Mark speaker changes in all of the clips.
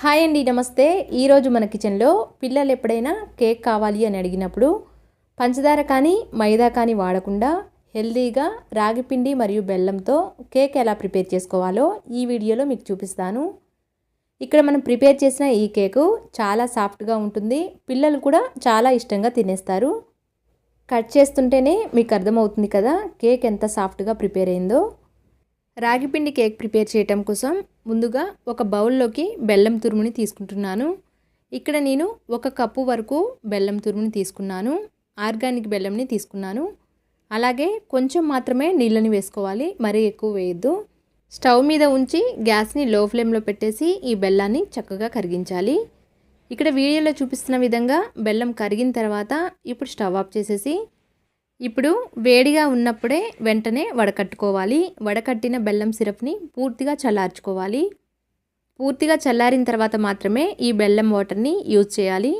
Speaker 1: Hi అండి నమస్తే. ఈరోజు మన కిచెన్లో పిల్లలు ఎప్పుడైనా కేక్ కావాలి అని అడిగినప్పుడు పంచదార కానీ మైదా కానీ వాడకుండా హెల్తీగా రాగిపిండి మరియు బెల్లంతో కేక్ ఎలా ప్రిపేర్ చేసుకోవాలో ఈ వీడియోలో మీకు చూపిస్తాను. ఇక్కడ మనం ప్రిపేర్ చేసిన ఈ కేకు చాలా సాఫ్ట్గా ఉంటుంది. పిల్లలు కూడా చాలా ఇష్టంగా తినేస్తారు. కట్ చేస్తుంటేనే మీకు అర్థమవుతుంది కదా కేక్ ఎంత సాఫ్ట్గా ప్రిపేర్ అయిందో. రాగిపిండి కేక్ ప్రిపేర్ చేయటం కోసం ముందుగా ఒక బౌల్లోకి బెల్లం తురుముని తీసుకుంటున్నాను. ఇక్కడ నేను ఒక కప్పు వరకు బెల్లం తురుముని తీసుకున్నాను. ఆర్గానిక్ బెల్లంని తీసుకున్నాను. అలాగే కొంచెం మాత్రమే నీళ్ళని వేసుకోవాలి మరీ ఎక్కువ వేయద్దు. స్టవ్ మీద ఉంచి గ్యాస్ని లో ఫ్లేమ్లో పెట్టేసి ఈ బెల్లాన్ని చక్కగా కరిగించాలి. ఇక్కడ వీడియోలో చూపిస్తున్న విధంగా బెల్లం కరిగిన తర్వాత ఇప్పుడు స్టవ్ ఆఫ్ చేసేసి ఇప్పుడు వేడిగా ఉన్నప్పుడే వెంటనే వడకట్టుకోవాలి. వడకట్టిన బెల్లం సిరప్ని పూర్తిగా చల్లార్చుకోవాలి. పూర్తిగా చల్లారిన తర్వాత మాత్రమే ఈ బెల్లం వాటర్ని యూజ్ చేయాలి.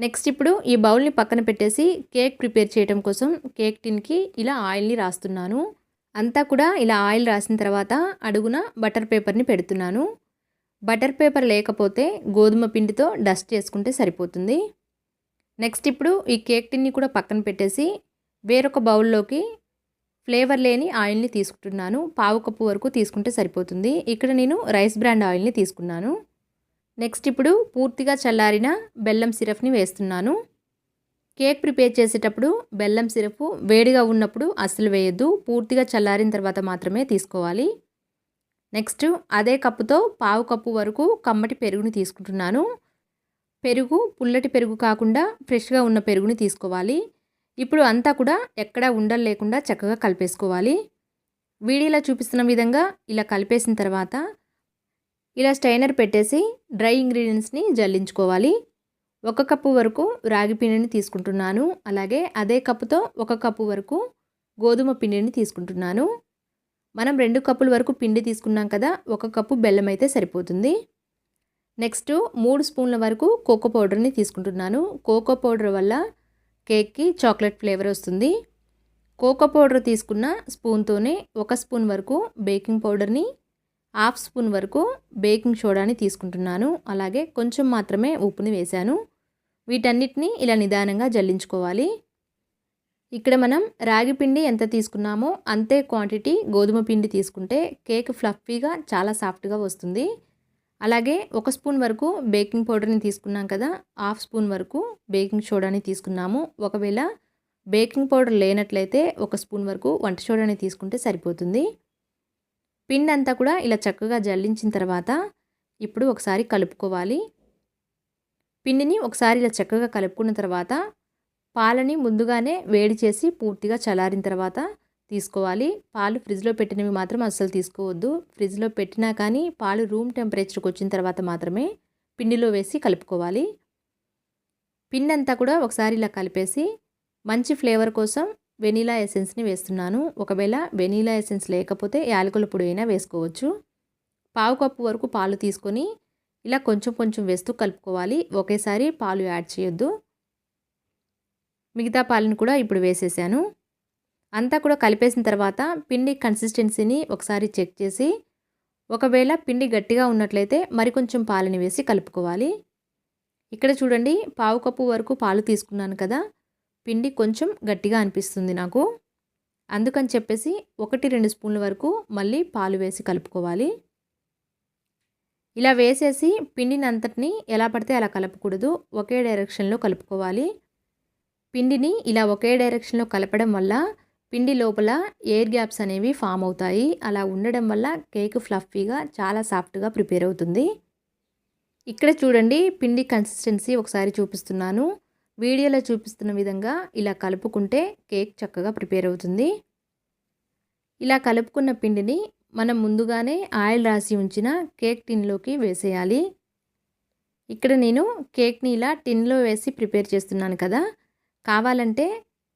Speaker 1: నెక్స్ట్ ఇప్పుడు ఈ బౌల్ని పక్కన పెట్టేసి కేక్ ప్రిపేర్ చేయడం కోసం కేక్ టిన్కి ఇలా ఆయిల్ని రాస్తున్నాను. అంతా కూడా ఇలా ఆయిల్ రాసిన తర్వాత అడుగున బటర్ పేపర్ని పెడుతున్నాను. బటర్ పేపర్ లేకపోతే గోధుమ పిండితో డస్ట్ చేసుకుంటే సరిపోతుంది. నెక్స్ట్ ఇప్పుడు ఈ కేక్ టిన్ని కూడా పక్కన పెట్టేసి వేరొక బౌల్లోకి ఫ్లేవర్ లేని ఆయిల్ని తీసుకుంటున్నాను. పావు కప్పు వరకు తీసుకుంటే సరిపోతుంది. ఇక్కడ నేను రైస్ బ్రాండ్ ఆయిల్ని తీసుకున్నాను. నెక్స్ట్ ఇప్పుడు పూర్తిగా చల్లారిన బెల్లం సిరప్ని వేస్తున్నాను. కేక్ ప్రిపేర్ చేసేటప్పుడు బెల్లం సిరప్ వేడిగా ఉన్నప్పుడు అస్సలు వేయద్దు. పూర్తిగా చల్లారిన తర్వాత మాత్రమే తీసుకోవాలి. నెక్స్ట్ అదే కప్పుతో పావు కప్పు వరకు కమ్మటి పెరుగుని తీసుకుంటున్నాను. పెరుగు పుల్లటి పెరుగు కాకుండా ఫ్రెష్గా ఉన్న పెరుగుని తీసుకోవాలి. ఇప్పుడు అంతా కూడా ఎక్కడా ఉండలు లేకుండా చక్కగా కలిపేసుకోవాలి. వీడియోలో చూపిస్తున్న విధంగా ఇలా కలిపేసిన తర్వాత ఇలా స్టైనర్ పెట్టేసి డ్రై ఇంగ్రీడియంట్స్ని జల్లించుకోవాలి. ఒక కప్పు వరకు రాగి పిండిని తీసుకుంటున్నాను. అలాగే అదే కప్పుతో ఒక కప్పు వరకు గోధుమ పిండిని తీసుకుంటున్నాను. మనం రెండు కప్పుల వరకు పిండి తీసుకున్నాం కదా ఒక కప్పు బెల్లం అయితే సరిపోతుంది. నెక్స్ట్ మూడు స్పూన్ల వరకు కోకో పౌడర్ని తీసుకుంటున్నాను. కోకో పౌడర్ వల్ల కేక్కి చాక్లెట్ ఫ్లేవర్ వస్తుంది. కోకో పౌడర్ తీసుకున్న స్పూన్తోనే ఒక స్పూన్ వరకు బేకింగ్ పౌడర్ని హాఫ్ స్పూన్ వరకు బేకింగ్ సోడాని తీసుకుంటున్నాను. అలాగే కొంచెం మాత్రమే ఉప్పుని వేశాను. వీటన్నిటిని ఇలా నిదానంగా జల్లించుకోవాలి. ఇక్కడ మనం రాగి పిండి ఎంత తీసుకున్నామో అంతే క్వాంటిటీ గోధుమ పిండి తీసుకుంటే కేక్ ఫ్లఫీగా చాలా సాఫ్ట్గా వస్తుంది. అలాగే ఒక స్పూన్ వరకు బేకింగ్ పౌడర్ని తీసుకున్నాం కదా హాఫ్ స్పూన్ వరకు బేకింగ్ సోడాని తీసుకున్నాము. ఒకవేళ బేకింగ్ పౌడర్ లేనట్లయితే ఒక స్పూన్ వరకు వంట సోడాని తీసుకుంటే సరిపోతుంది. పిండి అంతా కూడా ఇలా చక్కగా జల్లించిన తర్వాత ఇప్పుడు ఒకసారి కలుపుకోవాలి. పిండిని ఒకసారి ఇలా చక్కగా కలుపుకున్న తర్వాత పాలని ముందుగానే వేడి చేసి పూర్తిగా చల్లారిన తర్వాత తీసుకోవాలి. పాలు ఫ్రిడ్జ్లో పెట్టినవి మాత్రం అస్సలు తీసుకోవద్దు. ఫ్రిడ్జ్లో పెట్టినా కానీ పాలు రూమ్ టెంపరేచర్కి వచ్చిన తర్వాత మాత్రమే పిండిలో వేసి కలుపుకోవాలి. పిండి అంతా కూడా ఒకసారి ఇలా కలిపేసి మంచి ఫ్లేవర్ కోసం వెనీలా ఎసెన్స్ని వేస్తున్నాను. ఒకవేళ వెనీలా ఎసెన్స్ లేకపోతే యాలకుల పొడి అయినా వేసుకోవచ్చు. పావు కప్పు వరకు పాలు తీసుకొని ఇలా కొంచెం కొంచెం వేస్తూ కలుపుకోవాలి. ఒకేసారి పాలు యాడ్ చేయొద్దు. మిగతా పాలను కూడా ఇప్పుడు వేసేసాను. అంతా కూడా కలిపేసిన తర్వాత పిండి కన్సిస్టెన్సీని ఒకసారి చెక్ చేసి ఒకవేళ పిండి గట్టిగా ఉన్నట్లయితే మరికొంచెం పాలని వేసి కలుపుకోవాలి. ఇక్కడ చూడండి పావు కప్పు వరకు పాలు తీసుకున్నాను కదా పిండి కొంచెం గట్టిగా అనిపిస్తుంది నాకు. అందుకని చెప్పేసి ఒకటి రెండు స్పూన్ల వరకు మళ్ళీ పాలు వేసి కలుపుకోవాలి. ఇలా వేసేసి పిండిని అంతటిని ఎలా పడితే అలా కలపకూడదు ఒకే డైరెక్షన్లో కలుపుకోవాలి. పిండిని ఇలా ఒకే డైరెక్షన్లో కలపడం వల్ల పిండి లోపల ఎయిర్ గ్యాప్స్ అనేవి ఫామ్ అవుతాయి. అలా ఉండడం వల్ల కేక్ ఫ్లఫీగా చాలా సాఫ్ట్గా ప్రిపేర్ అవుతుంది. ఇక్కడ చూడండి పిండి కన్సిస్టెన్సీ ఒకసారి చూపిస్తున్నాను. వీడియోలో చూపిస్తున్న విధంగా ఇలా కలుపుకుంటే కేక్ చక్కగా ప్రిపేర్ అవుతుంది. ఇలా కలుపుకున్న పిండిని మనం ముందుగానే ఆయిల్ రాసి ఉంచిన కేక్ టిన్లోకి వేసేయాలి. ఇక్కడ నేను కేక్ని ఇలా టిన్లో వేసి ప్రిపేర్ చేస్తున్నాను కదా. కావాలంటే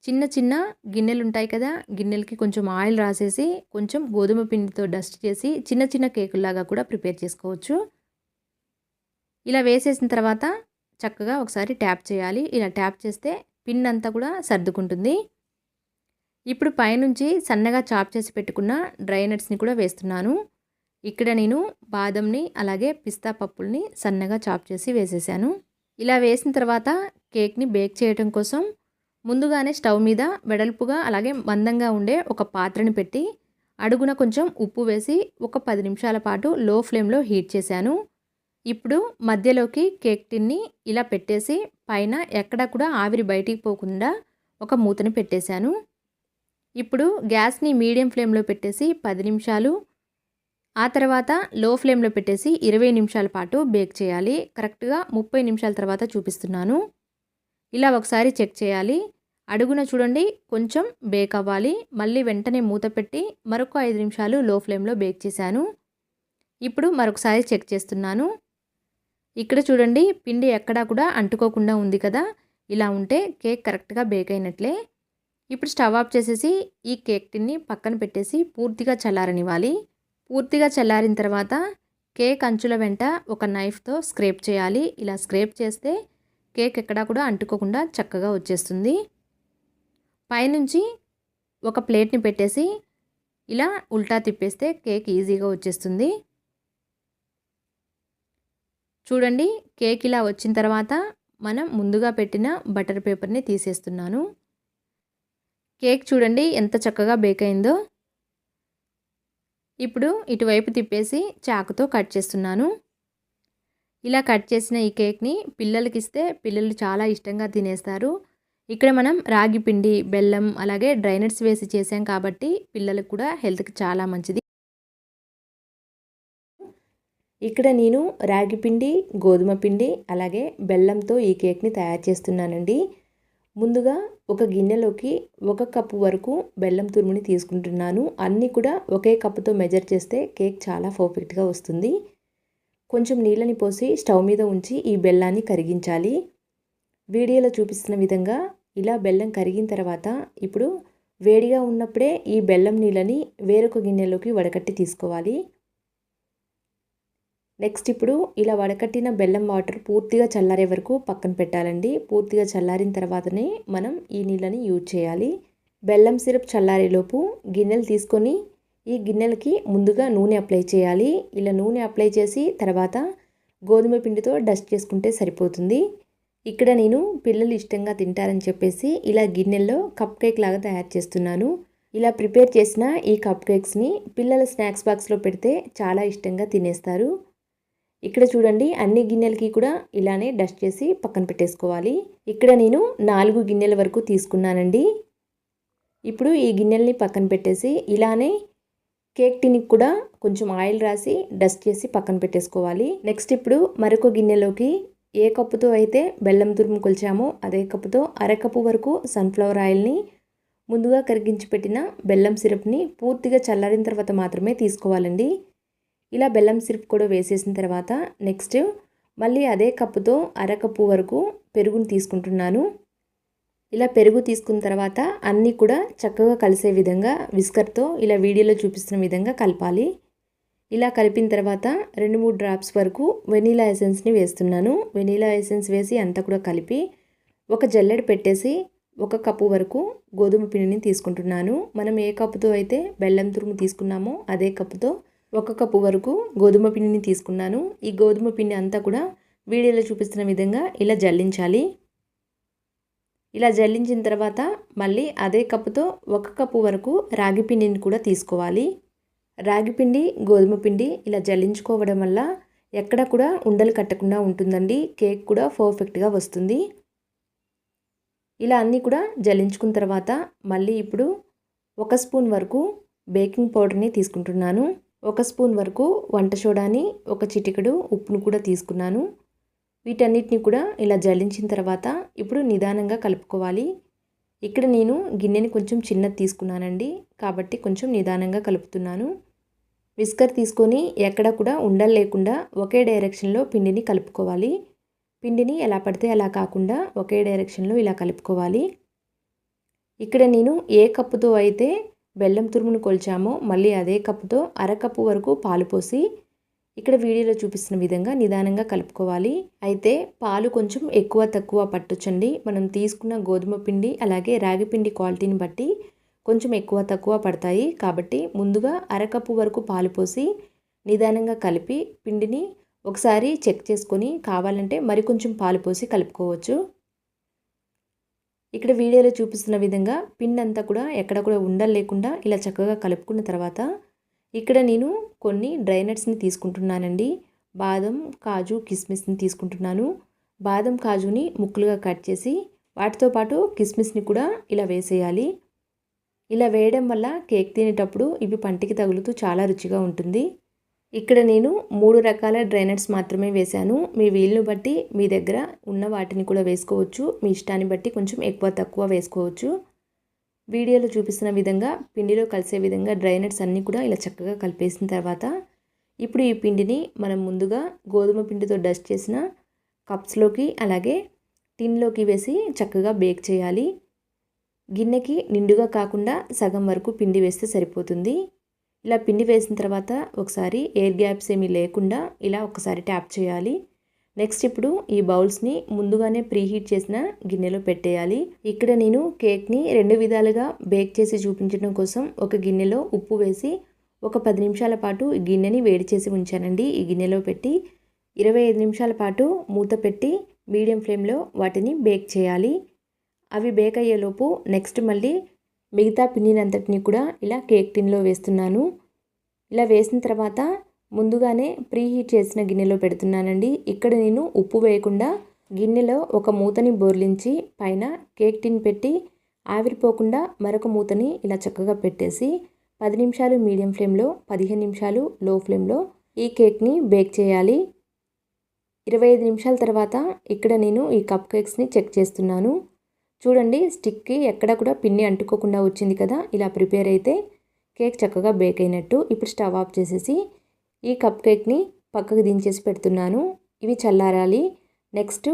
Speaker 1: చిన్న చిన్న గిన్నెలు ఉంటాయి కదా గిన్నెలకి కొంచెం ఆయిల్ రాసేసి కొంచెం గోధుమ పిండితో డస్ట్ చేసి చిన్న చిన్న కేకుల్లాగా కూడా ప్రిపేర్ చేసుకోవచ్చు. ఇలా వేసేసిన తర్వాత చక్కగా ఒకసారి ట్యాప్ చేయాలి. ఇలా ట్యాప్ చేస్తే పిన్ అంతా కూడా సర్దుకుంటుంది. ఇప్పుడు పైనుంచి సన్నగా చాప్ చేసి పెట్టుకున్న డ్రై నట్స్ని కూడా వేస్తున్నాను. ఇక్కడ నేను బాదంని అలాగే పిస్తా పప్పుల్ని సన్నగా చాప్ చేసి వేసేసాను. ఇలా వేసిన తర్వాత కేక్ని బేక్ చేయడం కోసం ముందుగానే స్టవ్ మీద వెడల్పుగా అలాగే మందంగా ఉండే ఒక పాత్రని పెట్టి అడుగున కొంచెం ఉప్పు వేసి ఒక పది నిమిషాల పాటు లో ఫ్లేమ్లో హీట్ చేశాను. ఇప్పుడు మధ్యలోకి కేక్ టిన్ని ఇలా పెట్టేసి పైన ఎక్కడా కూడా ఆవిరి బయటికి పోకుండా ఒక మూతని పెట్టేశాను. ఇప్పుడు గ్యాస్ని మీడియం ఫ్లేమ్లో పెట్టేసి పది నిమిషాలు ఆ తర్వాత లో ఫ్లేమ్లో పెట్టేసి ఇరవై నిమిషాల పాటు బేక్ చేయాలి. కరెక్ట్గా ముప్పై నిమిషాల తర్వాత చూపిస్తున్నాను. ఇలా ఒకసారి చెక్ చేయాలి. అడుగున చూడండి కొంచెం బేక్ అవ్వాలి. మళ్ళీ వెంటనే మూత పెట్టి మరొక ఐదు నిమిషాలు లో ఫ్లేమ్లో బేక్ చేశాను. ఇప్పుడు మరొకసారి చెక్ చేస్తున్నాను. ఇక్కడ చూడండి పిండి ఎక్కడా కూడా అంటుకోకుండా ఉంది కదా. ఇలా ఉంటే కేక్ కరెక్ట్గా బేక్ అయినట్లే. ఇప్పుడు స్టవ్ ఆఫ్ చేసేసి ఈ కేక్ టిన్ని పక్కన పెట్టేసి పూర్తిగా చల్లారనివ్వాలి. పూర్తిగా చల్లారిన తర్వాత కేక్ అంచుల వెంట ఒక నైఫ్తో స్క్రేప్ చేయాలి. ఇలా స్క్రేప్ చేస్తే కేక్ ఎక్కడా కూడా అంటుకోకుండా చక్కగా వచ్చేస్తుంది. పైనుంచి ఒక ప్లేట్ని పెట్టేసి ఇలా ఉల్టా తిప్పేస్తే కేక్ ఈజీగా వచ్చేస్తుంది. చూడండి కేక్ ఇలా వచ్చిన తర్వాత మనం ముందుగా పెట్టిన బటర్ పేపర్ని తీసేస్తున్నాను. కేక్ చూడండి ఎంత చక్కగా బేక్ అయిందో. ఇప్పుడు ఇటువైపు తిప్పేసి చాకుతో కట్ చేస్తున్నాను. ఇలా కట్ చేసిన ఈ కేక్ని పిల్లలకి ఇస్తే పిల్లలు చాలా ఇష్టంగా తినేస్తారు. ఇక్కడ మనం రాగి పిండి బెల్లం అలాగే డ్రైనట్స్ వేసి చేసాం కాబట్టి పిల్లలకు కూడా హెల్త్కి చాలా మంచిది. ఇక్కడ నేను రాగి పిండి గోధుమ పిండి అలాగే బెల్లంతో ఈ కేక్ని తయారు చేస్తున్నానండి. ముందుగా ఒక గిన్నెలోకి ఒక కప్పు వరకు బెల్లం తురుముని తీసుకుంటున్నాను. అన్నీ కూడా ఒకే కప్పుతో మెజర్ చేస్తే కేక్ చాలా పర్ఫెక్ట్గా వస్తుంది. కొంచెం నీళ్ళని పోసి స్టవ్ మీద ఉంచి ఈ బెల్లాన్ని కరిగించాలి. వీడియోలో చూపిస్తున్న విధంగా ఇలా బెల్లం కరిగిన తర్వాత ఇప్పుడు వేడిగా ఉన్నప్పుడే ఈ బెల్లం నీళ్ళని వేరొక గిన్నెలోకి వడకట్టి తీసుకోవాలి. నెక్స్ట్ ఇప్పుడు ఇలా వడకట్టిన బెల్లం వాటర్ పూర్తిగా చల్లారే వరకు పక్కన పెట్టాలండి. పూర్తిగా చల్లారిన తర్వాతనే మనం ఈ నీళ్ళని యూజ్ చేయాలి. బెల్లం సిరప్ చల్లారేలోపు గిన్నెలు తీసుకొని ఈ గిన్నెలకి ముందుగా నూనె అప్లై చేయాలి. ఇలా నూనె అప్లై చేసి తర్వాత గోధుమ పిండితో డస్ట్ చేసుకుంటే సరిపోతుంది. ఇక్కడ నేను పిల్లలు ఇష్టంగా తింటారని చెప్పేసి ఇలా గిన్నెల్లో కప్ కేక్ లాగా తయారు చేస్తున్నాను. ఇలా ప్రిపేర్ చేసిన ఈ కప్ కేక్స్ని పిల్లల స్నాక్స్ బాక్స్లో పెడితే చాలా ఇష్టంగా తినేస్తారు. ఇక్కడ చూడండి అన్ని గిన్నెలకి కూడా ఇలానే డస్ట్ చేసి పక్కన పెట్టేసుకోవాలి. ఇక్కడ నేను నాలుగు గిన్నెల వరకు తీసుకున్నానండి. ఇప్పుడు ఈ గిన్నెల్ని పక్కన పెట్టేసి ఇలానే కేక్ టిన్కి కూడా కొంచెం ఆయిల్ రాసి డస్ట్ చేసి పక్కన పెట్టేసుకోవాలి. నెక్స్ట్ ఇప్పుడు మరొక గిన్నెలోకి ఏ కప్పుతో అయితే బెల్లం తురుము కొలిచామో అదే కప్పుతో అరకప్పు వరకు సన్ఫ్లవర్ ఆయిల్ని ముందుగా కరిగించి పెట్టిన బెల్లం సిరప్ని పూర్తిగా చల్లారిన తర్వాత మాత్రమే తీసుకోవాలండి. ఇలా బెల్లం సిరప్ కూడా వేసేసిన తర్వాత నెక్స్ట్ మళ్ళీ అదే కప్పుతో అరకప్పు వరకు పెరుగుని తీసుకుంటున్నాను. ఇలా పెరుగు తీసుకున్న తర్వాత అన్నీ కూడా చక్కగా కలిసే విధంగా విస్కర్తో ఇలా వీడియోలో చూపిస్తున్న విధంగా కలపాలి. ఇలా కలిపిన తర్వాత రెండు మూడు డ్రాప్స్ వరకు వెనీలా ఎసెన్స్ని వేస్తున్నాను. వెనీలా ఎసెన్స్ వేసి అంతా కూడా కలిపి ఒక జల్లెడ పెట్టేసి ఒక కప్పు వరకు గోధుమ పిండిని తీసుకుంటున్నాను. మనం ఏ కప్పుతో అయితే బెల్లం తురుము తీసుకున్నామో అదే కప్పుతో ఒక కప్పు వరకు గోధుమ పిండిని తీసుకున్నాను. ఈ గోధుమ పిండి అంతా కూడా వీడియోలో చూపిస్తున్న విధంగా ఇలా జల్లించాలి. ఇలా జల్లించిన తర్వాత మళ్ళీ అదే కప్పుతో ఒక కప్పు వరకు రాగి పిండిని కూడా తీసుకోవాలి. రాగి పిండి గోధుమ పిండి ఇలా జల్లించుకోవడం వల్ల ఎక్కడ కూడా ఉండలు కట్టకుండా ఉంటుందండి. కేక్ కూడా పర్ఫెక్ట్గా వస్తుంది. ఇలా అన్నీ కూడా జల్లించుకున్న తర్వాత మళ్ళీ ఇప్పుడు ఒక స్పూన్ వరకు బేకింగ్ పౌడర్ని తీసుకుంటున్నాను. ఒక స్పూన్ వరకు వంట సోడాని ఒక చిటికెడు ఉప్పును కూడా తీసుకున్నాను. వీటన్నిటిని కూడా ఇలా జల్లించిన తర్వాత ఇప్పుడు నిదానంగా కలుపుకోవాలి. ఇక్కడ నేను గిన్నెని కొంచెం చిన్నది తీసుకున్నానండి. కాబట్టి కొంచెం నిదానంగా కలుపుతున్నాను. విస్కర్ తీసుకొని ఎక్కడ కూడా ఉండలు లేకుండా ఒకే డైరెక్షన్లో పిండిని కలుపుకోవాలి. పిండిని ఎలా పడితే అలా కాకుండా ఒకే డైరెక్షన్లో ఇలా కలుపుకోవాలి. ఇక్కడ నేను ఏ కప్పుతో అయితే బెల్లం తురుమును కొల్చామో మళ్ళీ అదే కప్పుతో అరకప్పు వరకు పాలు పోసి ఇక్కడ వీడియోలో చూపిస్తున్న విధంగా నిదానంగా కలుపుకోవాలి. అయితే పాలు కొంచెం ఎక్కువ తక్కువ పట్టొచ్చండి. మనం తీసుకున్న గోధుమ పిండి అలాగే రాగి పిండి క్వాలిటీని బట్టి కొంచెం ఎక్కువ తక్కువ పడతాయి. కాబట్టి ముందుగా అరకప్పు వరకు పాలు పోసి నిదానంగా కలిపి పిండిని ఒకసారి చెక్ చేసుకొని కావాలంటే మరి కొంచెం పాలు పోసి కలుపుకోవచ్చు. ఇక్కడ వీడియోలో చూపిస్తున్న విధంగా పిండి అంతా కూడా ఎక్కడ కూడా ఉండలు లేకుండా ఇలా చక్కగా కలుపుకున్న తర్వాత ఇక్కడ నేను కొన్ని డ్రై నట్స్ని తీసుకుంటున్నానండి. బాదం కాజు కిస్మిస్ని తీసుకుంటున్నాను. బాదం కాజుని ముక్కలుగా కట్ చేసి వాటితో పాటు కిస్మిస్ని కూడా ఇలా వేసేయాలి. ఇలా వేయడం వల్ల కేక్ తినేటప్పుడు ఇవి పంటికి తగులుతూ చాలా రుచిగా ఉంటుంది. ఇక్కడ నేను మూడు రకాల డ్రైనట్స్ మాత్రమే వేశాను. మీ వీలును బట్టి మీ దగ్గర ఉన్న వాటిని కూడా వేసుకోవచ్చు. మీ ఇష్టాన్ని బట్టి కొంచెం ఎక్కువ తక్కువ వేసుకోవచ్చు. వీడియోలో చూపిస్తున్న విధంగా పిండిలో కలిసే విధంగా డ్రైనట్స్ అన్నీ కూడా ఇలా చక్కగా కలిపేసిన తర్వాత ఇప్పుడు ఈ పిండిని మనం ముందుగా గోధుమ పిండితో డస్ట్ చేసిన కప్స్లోకి అలాగే టిన్లోకి వేసి చక్కగా బేక్ చేయాలి. గిన్నెకి నిండుగా కాకుండా సగం వరకు పిండి వేస్తే సరిపోతుంది. ఇలా పిండి వేసిన తర్వాత ఒకసారి ఎయిర్ గ్యాప్స్ ఏమీ లేకుండా ఇలా ఒకసారి ట్యాప్ చేయాలి. నెక్స్ట్ ఇప్పుడు ఈ బౌల్స్ని ముందుగానే ప్రీహీట్ చేసిన గిన్నెలో పెట్టేయాలి. ఇక్కడ నేను కేక్ని రెండు విధాలుగా బేక్ చేసి చూపించడం కోసం ఒక గిన్నెలో ఉప్పు వేసి ఒక పది నిమిషాల పాటు ఈ గిన్నెని వేడి చేసి ఉంచానండి. ఈ గిన్నెలో పెట్టి ఇరవై ఐదు నిమిషాల పాటు మూత పెట్టి మీడియం ఫ్లేమ్లో వాటిని బేక్ చేయాలి. అవి బేక్ అయ్యేలోపు నెక్స్ట్ మళ్ళీ మిగతా పిండినంతటిని కూడా ఇలా కేక్ టిన్లో వేస్తున్నాను. ఇలా వేసిన తర్వాత ముందుగానే ప్రీ హీట్ చేసిన గిన్నెలో పెడుతున్నానండి. ఇక్కడ నేను ఉప్పు వేయకుండా గిన్నెలో ఒక మూతని బోర్లించి పైన కేక్ టిన్ పెట్టి ఆవిరిపోకుండా మరొక మూతని ఇలా చక్కగా పెట్టేసి పది నిమిషాలు మీడియం ఫ్లేమ్లో పదిహేను నిమిషాలు లో ఫ్లేమ్లో ఈ కేక్ని బేక్ చేయాలి. ఇరవై ఐదు నిమిషాల తర్వాత ఇక్కడ నేను ఈ కప్ కేక్స్ని చెక్ చేస్తున్నాను. చూడండి స్టిక్కి ఎక్కడ కూడా పిన్ని అంటుకోకుండా వచ్చింది కదా. ఇలా ప్రిపేర్ అయితే కేక్ చక్కగా బేక్ అయినట్టు. ఇప్పుడు స్టవ్ ఆఫ్ చేసేసి ఈ కప్ కేక్ని పక్కకు దించేసి పెడుతున్నాను. ఇవి చల్లారాలి. నెక్స్ట్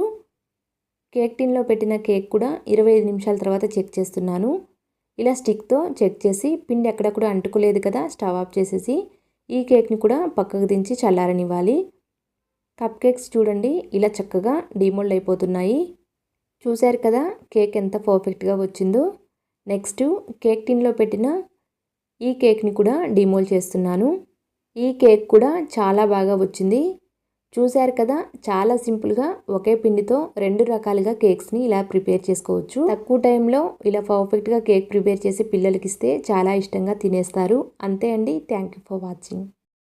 Speaker 1: కేక్ టిన్లో పెట్టిన కేక్ కూడా ఇరవై ఐదు నిమిషాల తర్వాత చెక్ చేస్తున్నాను. ఇలా స్టిక్తో చెక్ చేసి పిండి ఎక్కడ కూడా అంటుకోలేదు కదా స్టవ్ ఆఫ్ చేసేసి ఈ కేక్ని కూడా పక్కకు దించి చల్లారనివ్వాలి. కప్ కేక్స్ చూడండి ఇలా చక్కగా డిమోల్డ్ అయిపోతున్నాయి. చూశారు కదా కేక్ ఎంత పర్ఫెక్ట్గా వచ్చిందో. నెక్స్ట్ కేక్ టిన్లో పెట్టిన ఈ కేక్ని కూడా డిమోల్ చేస్తున్నాను. ఈ కేక్ కూడా చాలా బాగా వచ్చింది. చూశారు కదా చాలా సింపుల్గా ఒకే పిండితో రెండు రకాలుగా కేక్స్ని ఇలా ప్రిపేర్ చేసుకోవచ్చు. తక్కువ టైంలో ఇలా పర్ఫెక్ట్గా కేక్ ప్రిపేర్ చేసి పిల్లలకి ఇస్తే చాలా ఇష్టంగా తినేస్తారు. అంతే అండి. Thank you for watching.